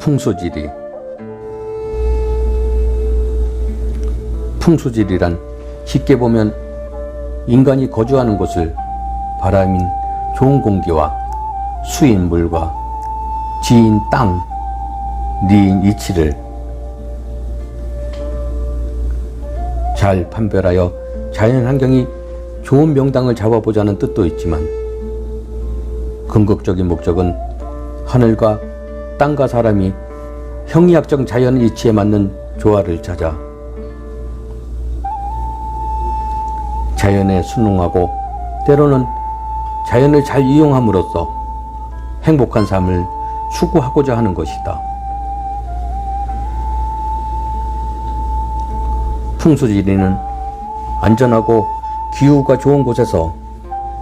풍수지리. 풍수지리란 쉽게 보면 인간이 거주하는 곳을 바람인 좋은 공기와 수인 물과 지인 땅, 리인 이치를 잘 판별하여 자연 환경이 좋은 명당을 잡아보자는 뜻도 있지만 궁극적인 목적은 하늘과 땅과 사람이 형이학적 자연 이치에 맞는 조화를 찾아 자연에 순응하고 때로는 자연을 잘 이용함으로써 행복한 삶을 추구하고자 하는 것이다. 풍수지리는 안전하고 기후가 좋은 곳에서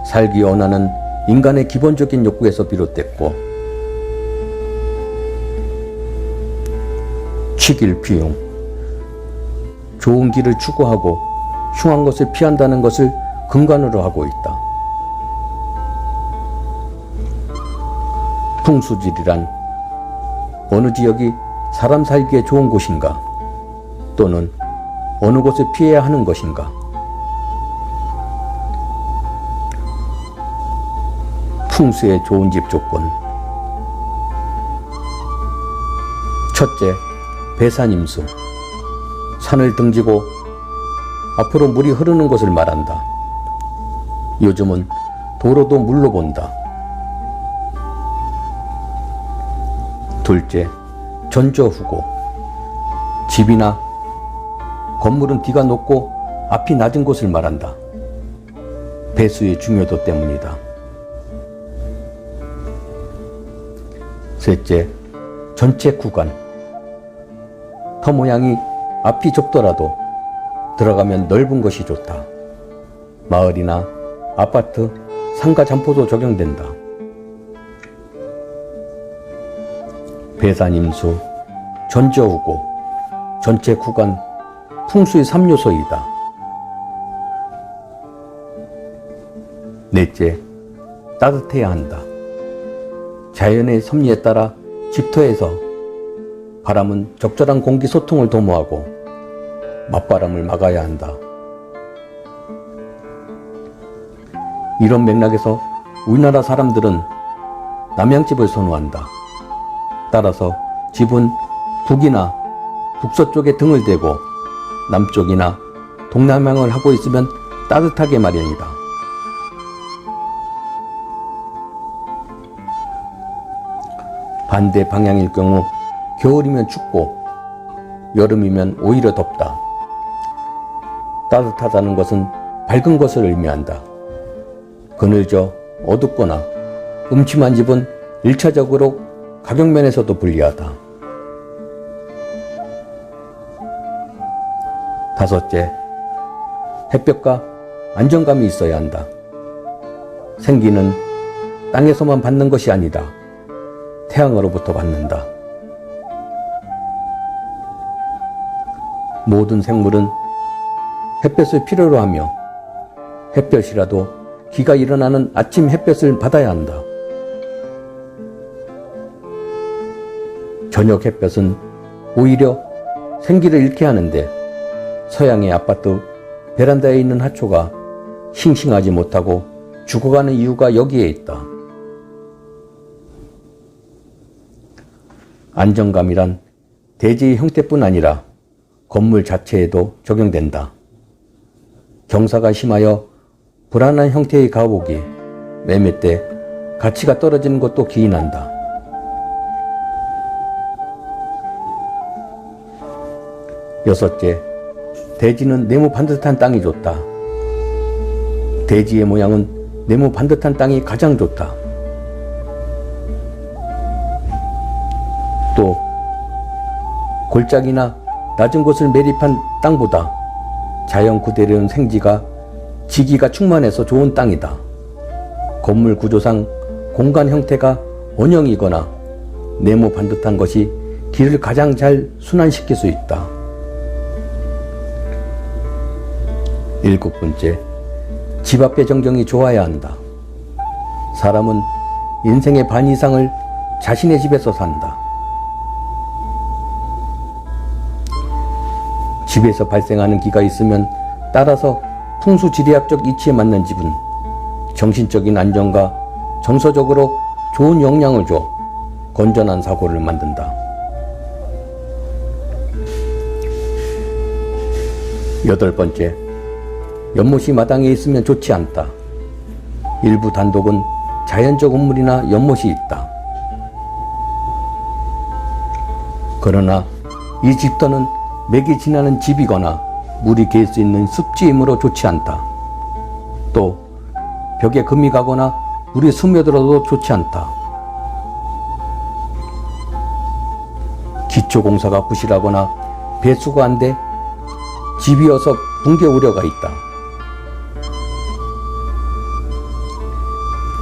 살기 원하는 인간의 기본적인 욕구에서 비롯됐고 취길 피용 좋은 길을 추구하고 흉한 것을 피한다는 것을 근간으로 하고 있다. 풍수지리란 어느 지역이 사람 살기에 좋은 곳인가? 또는 어느 곳을 피해야 하는 것인가? 풍수의 좋은 집 조건. 첫째, 배산임수 산을 등지고 앞으로 물이 흐르는 곳을 말한다. 요즘은 도로도 물로 본다. 둘째, 전저후고 집이나 건물은 뒤가 높고 앞이 낮은 곳을 말한다. 배수의 중요도 때문이다. 셋째, 전체 구간. 터 모양이 앞이 좁더라도 들어가면 넓은 것이 좋다. 마을이나 아파트, 상가 점포도 적용된다. 배산임수, 전저우고, 전체 구간, 풍수의 3요소이다. 넷째, 따뜻해야 한다. 자연의 섭리에 따라 집터에서 바람은 적절한 공기 소통을 도모하고 맞바람을 막아야 한다. 이런 맥락에서 우리나라 사람들은 남양집을 선호한다. 따라서 집은 북이나 북서쪽에 등을 대고 남쪽이나 동남향을 하고 있으면 따뜻하게 마련이다. 반대 방향일 경우 겨울이면 춥고 여름이면 오히려 덥다. 따뜻하다는 것은 밝은 것을 의미한다. 그늘져 어둡거나 음침한 집은 일차적으로 가격면에서도 불리하다. 다섯째, 햇볕과 안정감이 있어야 한다. 생기는 땅에서만 받는 것이 아니다. 태양으로부터 받는다. 모든 생물은 햇볕을 필요로 하며 햇볕이라도 기가 일어나는 아침 햇볕을 받아야 한다. 저녁 햇볕은 오히려 생기를 잃게 하는데 서양의 아파트 베란다에 있는 하초가 싱싱하지 못하고 죽어가는 이유가 여기에 있다. 안정감이란 대지의 형태뿐 아니라 건물 자체에도 적용된다. 경사가 심하여 불안한 형태의 가옥이 매매 때 가치가 떨어지는 것도 기인한다. 여섯째, 대지는 네모 반듯한 땅이 좋다. 대지의 모양은 네모 반듯한 땅이 가장 좋다. 또 골짜기나 낮은 곳을 매립한 땅보다 자연 그대로의 생지가 지기가 충만해서 좋은 땅이다. 건물 구조상 공간 형태가 원형이거나 네모 반듯한 것이 길을 가장 잘 순환시킬 수 있다. 일곱 번째, 집 앞의 정경이 좋아야 한다. 사람은 인생의 반 이상을 자신의 집에서 산다. 집에서 발생하는 기가 있으면 따라서 풍수지리학적 이치에 맞는 집은 정신적인 안정과 정서적으로 좋은 영향을 줘 건전한 사고를 만든다. 여덟 번째, 연못이 마당에 있으면 좋지 않다. 일부 단독은 자연적 건물이나 연못이 있다. 그러나 이 집터는 맥이 지나는 집이거나 물이 갤 수 있는 습지이므로 좋지 않다. 또 벽에 금이 가거나 물이 스며들어도 좋지 않다. 기초공사가 부실하거나 배수가 안 돼 집이어서 붕괴 우려가 있다.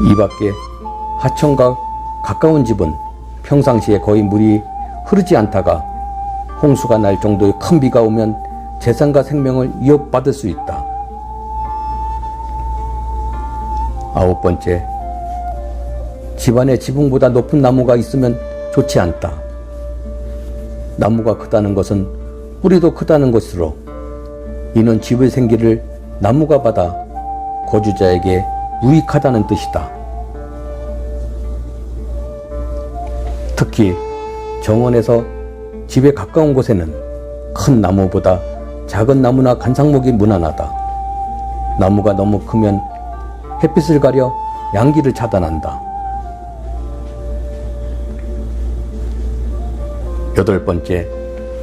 이 밖에 하천과 가까운 집은 평상시에 거의 물이 흐르지 않다가 홍수가 날 정도의 큰 비가 오면 재산과 생명을 위협받을 수 있다. 아홉 번째, 집안에 지붕보다 높은 나무가 있으면 좋지 않다. 나무가 크다는 것은 뿌리도 크다는 것으로 이는 집의 생기를 나무가 받아 거주자에게 유익하다는 뜻이다. 특히 정원에서 집에 가까운 곳에는 큰 나무보다 작은 나무나 간상목이 무난하다. 나무가 너무 크면 햇빛을 가려 양기를 차단한다. 여덟 번째,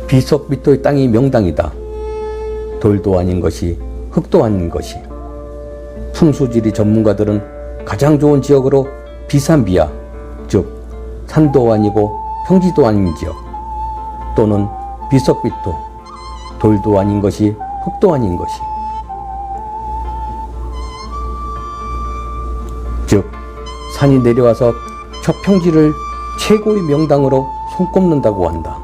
비석비토의 땅이 명당이다. 돌도 아닌 것이 흙도 아닌 것이. 풍수지리 전문가들은 가장 좋은 지역으로 비산비야, 즉 산도 아니고 평지도 아닌 지역 또는 비석빛도 돌도 아닌 것이 흙도 아닌 것이 즉 산이 내려와서 저 평지를 최고의 명당으로 손꼽는다고 한다.